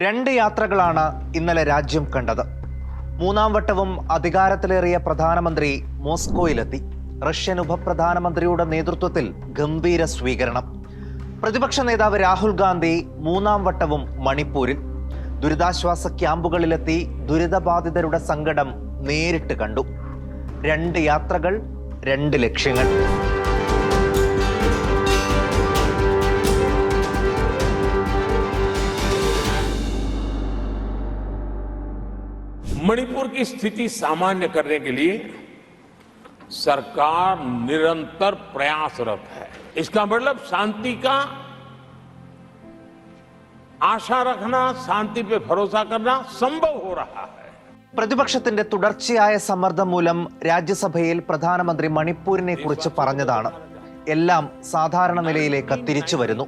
രണ്ട് യാത്രകളാണ് ഇന്നലെ രാജ്യം കണ്ടത്. മൂന്നാം വട്ടവും അധികാരത്തിലേറിയ പ്രധാനമന്ത്രി മോസ്കോയിലെത്തി. റഷ്യൻ ഉപപ്രധാനമന്ത്രിയുടെ നേതൃത്വത്തിൽ ഗംഭീര സ്വീകരണം. പ്രതിപക്ഷ നേതാവ് രാഹുൽ ഗാന്ധി മൂന്നാം വട്ടവും മണിപ്പൂരിൽ. ദുരിതാശ്വാസ ക്യാമ്പുകളിലെത്തി ദുരിതബാധിതരുടെ സങ്കടം നേരിട്ട് കണ്ടു. രണ്ട് യാത്രകൾ രണ്ട് ലക്ഷ്യങ്ങൾ. मणिपुर की स्थिति सामान्य करने के लिए सरकार निरंतर प्रयासरत है इसका मतलब शांति का आशा रखना शांति पे भरोसा करना संभव हो रहा है പ്രതിപക്ഷത്തിന്റെ തുടർച്ചയായ സമ്മർദ്ദം മൂലം രാജ്യസഭയിൽ പ്രധാനമന്ത്രി മണിപ്പൂരിനെ കുറിച്ച് പറഞ്ഞതാണ് എല്ലാം സാധാരണ നിലയിലേക്ക് തിരിച്ചു വരുന്നു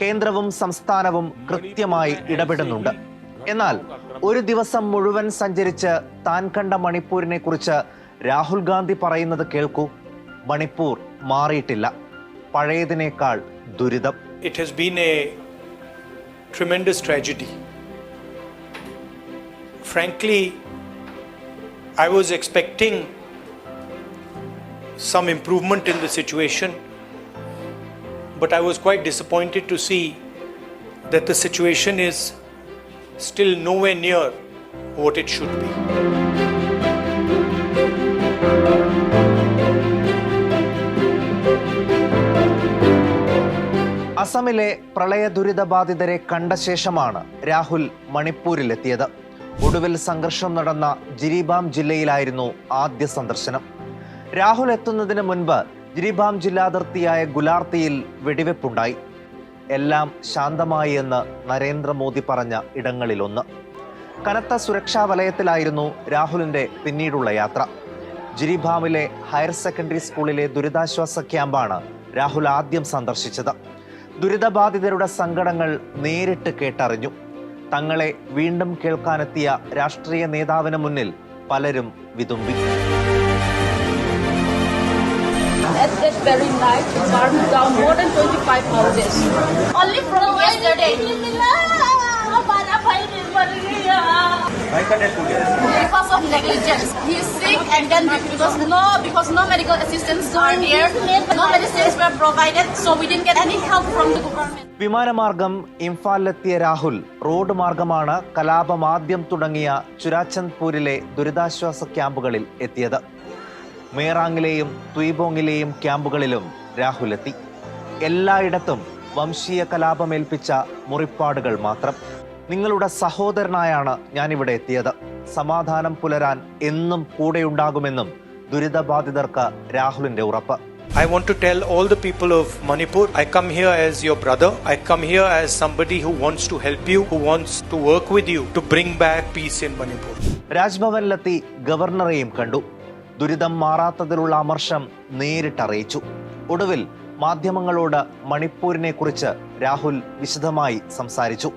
കേന്ദ്രവും സംസ്ഥാനവും കൃത്യമായി ഇടപെടുന്നുണ്ട് എന്നാൽ ഒരു ദിവസം മുഴുവൻ സഞ്ചരിച്ച് താൻ കണ്ട മണിപ്പൂരിനെ കുറിച്ച് രാഹുൽ ഗാന്ധി പറയുന്നത് കേൾക്കൂ. മണിപ്പൂർ മാറിയിട്ടില്ല. പഴയതിനേക്കാൾ ദുരിതം. It has been a tremendous tragedy frankly I was expecting some improvement in the situation but I was quite disappointed to see the situation is still nowhere near what it should be. അസമിലെ പ്രളയ ദുരിതബാധിതരെ കണ്ട ശേഷമാണ് രാഹുൽ മണിപ്പൂരിലെത്തിയത്. ഒടുവിൽ സംഘർഷം നടന്ന ജിരിബാം ജില്ലയിലായിരുന്നു ആദ്യ സന്ദർശനം. രാഹുൽ എത്തുന്നതിന് മുൻപ് ജിരിബാം ജില്ലാതിർത്തിയായ ഗുലാർത്തിയിൽ വെടിവെപ്പുണ്ടായി. എല്ലാം ശാന്തമായി എന്ന് നരേന്ദ്രമോദി പറഞ്ഞ ഇടങ്ങളിലൊന്ന്. കനത്ത സുരക്ഷാ വലയത്തിലായിരുന്നു രാഹുലിന്റെ പിന്നീടുള്ള യാത്ര. ജിരിഭാമിലെ ഹയർ സെക്കൻഡറി സ്കൂളിലെ ദുരിതാശ്വാസ ക്യാമ്പാണ് രാഹുൽ ആദ്യം സന്ദർശിച്ചത്. ദുരിതബാധിതരുടെ സങ്കടങ്ങൾ നേരിട്ട് കേട്ടറിഞ്ഞു. തങ്ങളെ വീണ്ടും കേൾക്കാനെത്തിയ രാഷ്ട്രീയ നേതാവിന് മുന്നിൽ പലരും വിതുമ്പി. That very night, burned down more than 25 houses. Only from yesterday. Because of negligence. He is sick and then because no because no medical assistance are here, no medicines were provided, so we didn't get any help from the government. വിമാനമാർഗം ഇംഫാലിലെത്തിയ Rahul road മാർഗമാണ് കലാപം ആദ്യം തുടങ്ങിയ ചുരാചന്ദ്പൂരിലെ ദുരിതാശ്വാസ ക്യാമ്പുകളിൽ എത്തിയത് മേറാങ്ങിലെയും ത്വീബോങ്ങിലെയും ക്യാമ്പുകളിലും രാഹുലെത്തി എല്ലായിടത്തും വംശീയ കലാപമേൽപ്പിച്ച മുറിപ്പാടുകൾ മാത്രം നിങ്ങളുടെ സഹോദരനായാണ് ഞാനിവിടെ എത്തിയത് സമാധാനം പുലരാൻ എന്നും കൂടെയുണ്ടാകുമെന്നും ദുരിതബാധിതർക്ക് രാഹുലിന്റെ ഉറപ്പ് I want to tell all the people of Manipur I come here as your brother. I come here as somebody who wants to help you, who wants to work with you to bring back peace in Manipur. രാജ്ഭവനിലെത്തി ഗവർണറെയും കണ്ടു ദുരിതം മാറാത്തതിലുള്ള അമർഷം നേരിട്ടറിയിച്ചു ഒടുവിൽ മാധ്യമങ്ങളോട് മണിപ്പൂരിനെ കുറിച്ച് രാഹുൽ വിശദമായി സംസാരിച്ചു.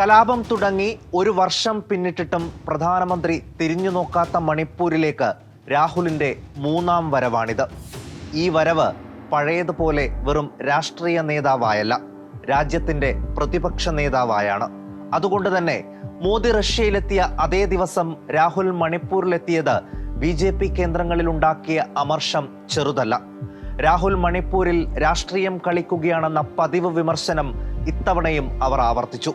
കലാപം തുടങ്ങി ഒരു വർഷം പിന്നിട്ടിട്ടും പ്രധാനമന്ത്രി തിരിഞ്ഞു നോക്കാത്ത മണിപ്പൂരിലേക്ക് രാഹുലിന്റെ മൂന്നാം വരവാണിത്. ഈ വരവ് പഴയതുപോലെ വെറും രാഷ്ട്രീയ നേതാവായല്ല. രാജ്യത്തിന്റെ പ്രതിപക്ഷ നേതാവായാണ്. അതുകൊണ്ട് തന്നെ മോദി റഷ്യയിലെത്തിയ അതേ ദിവസം രാഹുൽ മണിപ്പൂരിലെത്തിയത് ബി ജെ പി കേന്ദ്രങ്ങളിൽ ഉണ്ടാക്കിയ അമർഷം ചെറുതല്ല. രാഹുൽ മണിപ്പൂരിൽ രാഷ്ട്രീയം കളിക്കുകയാണെന്ന പതിവ് വിമർശനം ഇത്തവണയും അവർ ആവർത്തിച്ചു.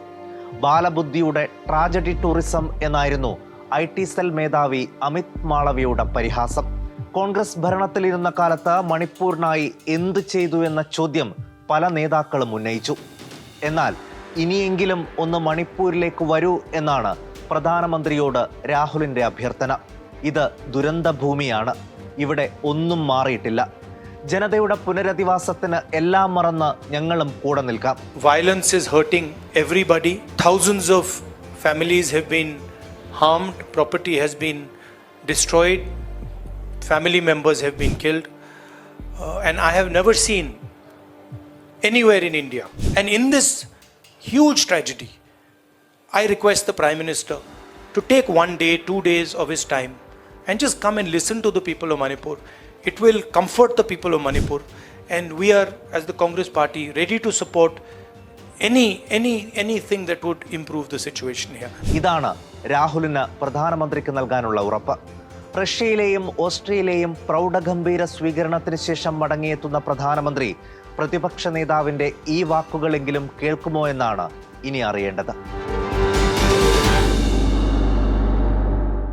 ബാലബുദ്ധിയുടെ ട്രാജഡി ടൂറിസം എന്നായിരുന്നു ഐ ടി സെൽ മേധാവി അമിത് മാളവിയുടെ പരിഹാസം. കോൺഗ്രസ് ഭരണത്തിലിരുന്ന കാലത്ത് മണിപ്പൂരിനായി എന്ത് ചെയ്തു എന്ന ചോദ്യം പല നേതാക്കളും ഉന്നയിച്ചു എന്നാൽ ഇനിയെങ്കിലും ഒന്ന് മണിപ്പൂരിലേക്ക് വരൂ എന്നാണ് പ്രധാനമന്ത്രിയോട് രാഹുലിന്റെ അഭ്യർത്ഥന ഇത് ദുരന്തഭൂമിയാണ് ഇവിടെ ഒന്നും മാറിയിട്ടില്ല ജനതയുടെ പുനരധിവാസത്തിന് എല്ലാം മറന്ന് ഞങ്ങളും കൂടെ നിൽക്കാം Violence is hurting everybody. Thousands of families have been harmed, property has been destroyed, family members have been killed. Uh, and I have never seen anywhere in India. And in this huge tragedy, I request the Prime Minister to take one day, two days of his time and just come and listen to the people of Manipur. it will comfort the people of Manipur. And we are, as the Congress party, ready to support any, any, anything that would improve the situation here. ഇതാണ് രാഹുലിന് പ്രധാനമന്ത്രിക്ക് നൽകാനുള്ള ഉറപ്പ് റഷ്യയിലെയും ഓസ്ട്രിയയിലെയും പ്രൗഢഗംഭീര സ്വീകരണത്തിന് ശേഷം മടങ്ങിയെത്തുന്ന പ്രധാനമന്ത്രി പ്രതിപക്ഷ നേതാവിന്റെ ഈ വാക്കുകളെങ്കിലും കേൾക്കുമോ എന്നാണ് ഇനി അറിയേണ്ടത്.